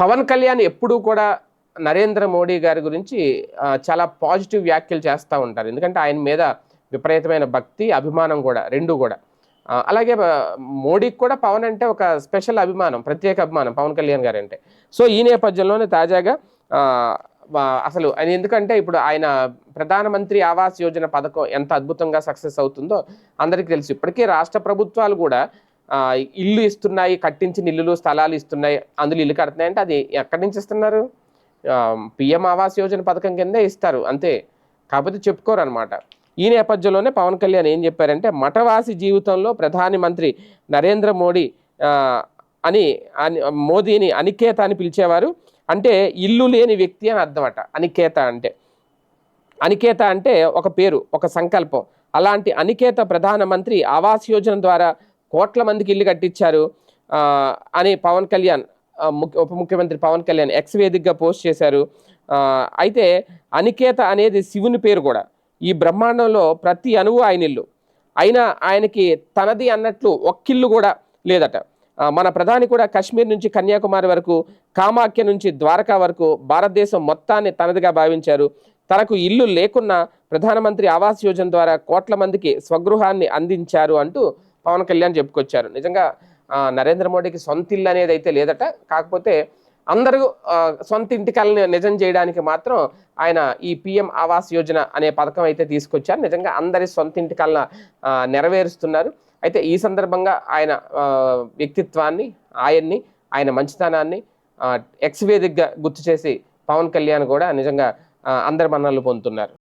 పవన్ కళ్యాణ్ ఎప్పుడూ కూడా నరేంద్ర మోడీ గారి గురించి చాలా పాజిటివ్ వ్యాఖ్యలు చేస్తూ ఉంటారు. ఎందుకంటే ఆయన మీద విపరీతమైన భక్తి అభిమానం కూడా రెండు కూడా. అలాగే మోడీకి కూడా పవన్ అంటే ఒక స్పెషల్ అభిమానం ప్రత్యేక అభిమానం పవన్ కళ్యాణ్ గారు అంటే. సో ఈ నేపథ్యంలోనే తాజాగా అసలు ఆయన ఎందుకంటే ఇప్పుడు ఆయన ప్రధానమంత్రి ఆవాస్ యోజన పథకం ఎంత అద్భుతంగా సక్సెస్ అవుతుందో అందరికీ తెలుసు. ఇప్పటికే రాష్ట్ర ప్రభుత్వాలు కూడా ఇల్లు ఇస్తున్నాయి కట్టించిన ఇల్లులు స్థలాలు ఇస్తున్నాయి అందులో ఇల్లు కడుతున్నాయి అంటే అది ఎక్కడి నుంచి ఇస్తున్నారు? పిఎం ఆవాస్ యోజన పథకం కిందే ఇస్తారు అంతే. కాకపోతే చెప్పుకోరు అనమాట ఈ నేపథ్యంలోనే పవన్ కళ్యాణ్ ఏం చెప్పారంటే మఠవాసి జీవితంలో ప్రధాని మంత్రి నరేంద్ర మోడీ అని అని- మోదీని అనికేత అని పిలిచేవారు. అంటే ఇల్లు లేని వ్యక్తి అని అర్థమట అనికేత అంటే. అనికేత అంటే ఒక పేరు ఒక సంకల్పం. అలాంటి అనికేత ప్రధానమంత్రి ఆవాస్ యోజన ద్వారా కోట్ల మందికి ఇల్లు కట్టించారు అని పవన్ కళ్యాణ్ ఉప ముఖ్యమంత్రి పవన్ కళ్యాణ్ ఎక్స్ వేదికగా పోస్ట్ చేశారు. అయితే అనికేత అనేది శివుని పేరు కూడా. ఈ బ్రహ్మాండంలో ప్రతి అణువు ఆయన ఇల్లు. అయినా ఆయనకి తనది అన్నట్లు ఒక్కిల్లు కూడా లేదట. మన ప్రధాని కూడా కాశ్మీర్ నుంచి కన్యాకుమారి వరకు కామాఖ్య నుంచి ద్వారకా వరకు భారతదేశం మొత్తాన్ని తనదిగా భావించారు. తనకు ఇల్లు లేకున్నా ప్రధానమంత్రి ఆవాస్ యోజన ద్వారా కోట్ల మందికి స్వగృహాన్ని అందించారు అంటూ పవన్ కళ్యాణ్ చెప్పుకొచ్చారు. నిజంగా నరేంద్ర మోడీకి సొంత ఇల్లు అనేది అయితే లేదట. కాకపోతే అందరూ సొంత ఇంటి కళని నిజం చేయడానికి మాత్రం ఆయన ఈ పిఎం ఆవాస్ యోజన అనే పథకం అయితే తీసుకొచ్చారు. నిజంగా అందరి సొంత ఇంటి కళ నెరవేరుస్తున్నారు. అయితే ఈ సందర్భంగా ఆయన వ్యక్తిత్వాన్ని ఆయన్ని ఆయన మంచితనాన్ని ఎక్స్ వేదికగా గుర్తు చేసి పవన్ కళ్యాణ్ కూడా నిజంగా అందరి మన్నలు పొందుతున్నారు.